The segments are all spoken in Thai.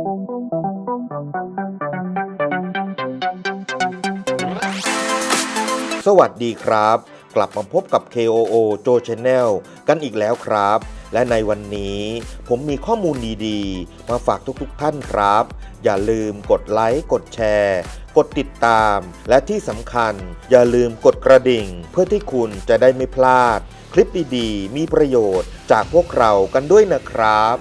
สวัสดีครับ กลับมาพบกับ KOO JO Channel กันอีกแล้วครับ และในวันนี้ผมมีข้อมูลดีๆ มาฝากทุกๆท่านครับ อย่าลืมกดไลค์ กดแชร์ กดติดตาม และที่สำคัญ อย่าลืมกดกระดิ่ง เพื่อที่คุณจะได้ไม่พลาด คลิปดีๆ มีประโยชน์จากพวกเรากันด้วยนะครับ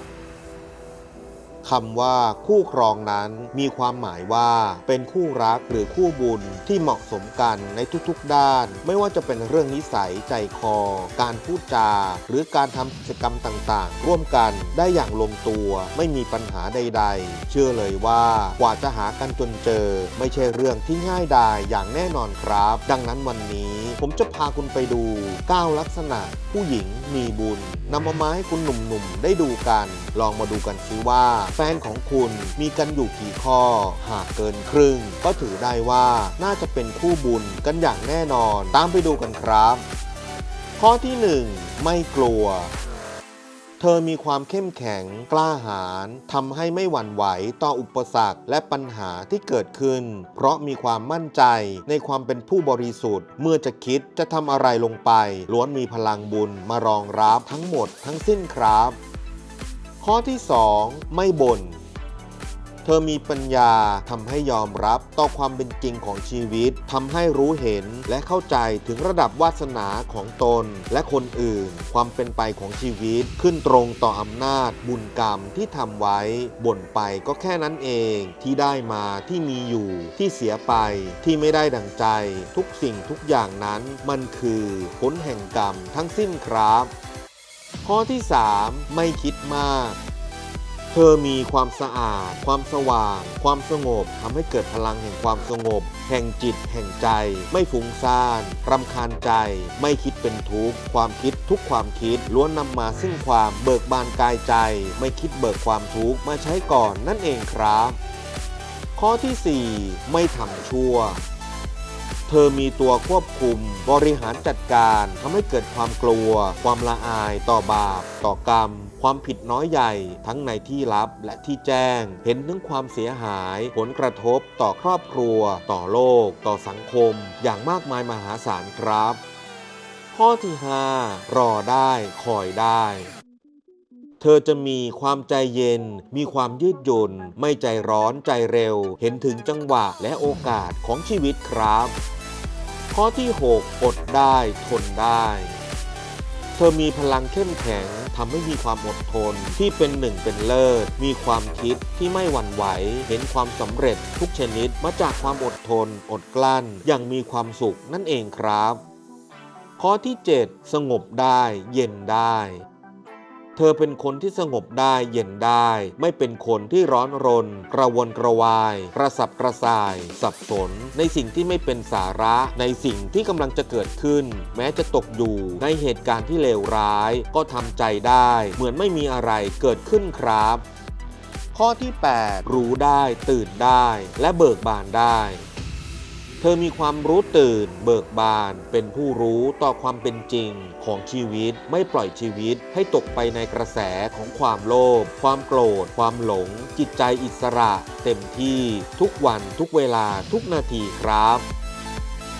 คำว่าคู่ครองนั้นมีความหมายว่า เป็นคู่รักหรือคู่บุญที่เหมาะสมกันในทุกๆด้าน ไม่ว่าจะเป็นเรื่องนิสัยใจคอ การพูดจา หรือการทำกิจกรรมต่างๆ ร่วมกันได้อย่างลงตัวไม่มีปัญหาใด ๆ เชื่อเลยว่ากว่าจะหากันจนเจอ ไม่ใช่เรื่องที่ง่ายดายอย่างแน่นอนครับ ดังนั้นวันนี้ ผมจะพาคุณไปดู 9 ลักษณะผู้หญิงมีบุญนำมามาให้คุณหนุ่มๆ ได้ดูกัน ลองมาดูกันซิว่า แฟนของคุณมีกันอยู่กี่ข้อ หากเกินครึ่ง ก็ถือได้ว่าน่าจะเป็นคู่บุญกันอย่างแน่นอน ตามไปดูกันครับ ข้อที่ 1 ไม่กลัว เธอมีความเข้มแข็งกล้าหาญทำให้ไม่หวั่นไหวต่ออุปสรรคและปัญหาที่เกิดขึ้น เพราะมีความมั่นใจในความเป็นผู้บริสุทธิ์ เมื่อจะคิดจะทำอะไรลงไป ล้วนมีพลังบุญมารองรับทั้งหมดทั้งสิ้นครับ ข้อที่ 2 ไม่บน่น ธอมีปัญญาทำให้ยอมรับต่อความเป็นจริงของชีวิตทำให้รู้เห็นและเข้าใจถึงระดับวาสนาของตน และคนอื่น ความเป็นไปของชีวิต ขึ้นตรงต่ออำนาจ บุญกรรมที่ทำไว้ บ่นไปก็แค่นั้นเอง ที่ได้มาที่มีอยู่ที่เสียไปที่ไม่ได้ดังใจ ทุกสิ่งทุกอย่างนั้นมันคือผลแห่งกรรมทั้งสิ้นครับ ข้อที่ 3 ไม่คิดมาก เธอมีความสะอาด ความสว่าง ความสงบทำให้เกิดพลังแห่งความสงบ แห่งจิต แห่งใจ ไม่ฟุ้งซ่านรำคาญใจ ไม่คิดเป็นทุกข์ ความคิดทุกความคิดล้วนนำมาซึ่งความเบิกบานกายใจ ไม่คิดเบิกความทุกข์มาใช้ก่อนนั่นเองครับ ข้อที่ 4 ไม่ทำชั่ว เธอมีตัวควบคุม บริหารจัดการทำให้เกิดความกลัว ความละอายต่อบาป ต่อกรรม ความผิดน้อยใหญ่ ทั้งในที่ลับและที่แจ้ง เห็นถึงความเสียหาย ผลกระทบต่อครอบครัว ต่อโลก ต่อสังคม อย่างมากมายมหาศาลครับ ข้อที่ 5 รอได้คอยได้เธอจะมีความใจเย็น มีความยืดหยุ่น ไม่ใจร้อนใจเร็ว เห็นถึงจังหวะและโอกาสของชีวิตครับ ข้อที่ 6 อดได้ทนได้ เธอมีพลังเข้มแข็งทำให้มีความอดทนที่เป็นหนึ่งเป็นเลิศ มีความคิดที่ไม่หวั่นไหว เห็นความสำเร็จทุกชนิดมาจากความอดทน อดกลั้น อย่างมีความสุขนั่นเองครับ ข้อที่ 7 สงบได้ เย็นได้ เธอเป็นคนที่สงบได้เย็นได้ ไม่เป็นคนที่ร้อนรน กระวนกระวาย กระสับกระส่าย สับสน ในสิ่งที่ไม่เป็นสาระในสิ่งที่กำลังจะเกิดขึ้น แม้จะตกอยู่ในเหตุการณ์ที่เลวร้าย ก็ทำใจได้ เหมือนไม่มีอะไรเกิดขึ้นครับ ข้อที่ 8 รู้ได้ ตื่นได้ และเบิกบานได้ เธอมีความรู้ตื่น เบิกบาน เป็นผู้รู้ต่อความเป็นจริงของชีวิตไม่ปล่อยชีวิตให้ตกไปในกระแสของความโลภความโกรธ ความหลง จิตใจอิสระ เต็มที่ทุกวันทุกเวลาทุกนาทีครับ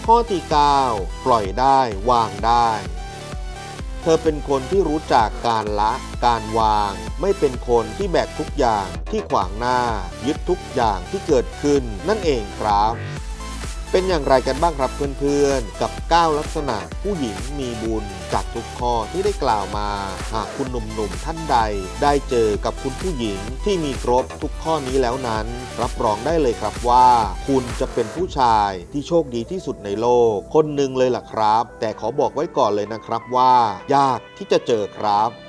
ข้อที่ 9 ปล่อยได้วางได้เธอเป็นคนที่รู้จักการละการวาง ไม่เป็นคนที่แบกทุกอย่างที่ขวางหน้า ยึดทุกอย่างที่เกิดขึ้นนั่นเองครับ เป็นอย่างไรกันบ้างครับเพื่อนๆ กับ 9 ลักษณะผู้หญิงมีบุญจากทุกข้อที่ได้กล่าวมา หากคุณหนุ่มๆท่านใด ได้เจอกับคุณผู้หญิงที่มีครบทุกข้อนี้แล้วนั้น รับรองได้เลยครับว่า คุณจะเป็นผู้ชายที่โชคดีที่สุดในโลก คนหนึ่งเลยล่ะครับ แต่ขอบอกไว้ก่อนเลยนะครับว่า ยากที่จะเจอครับ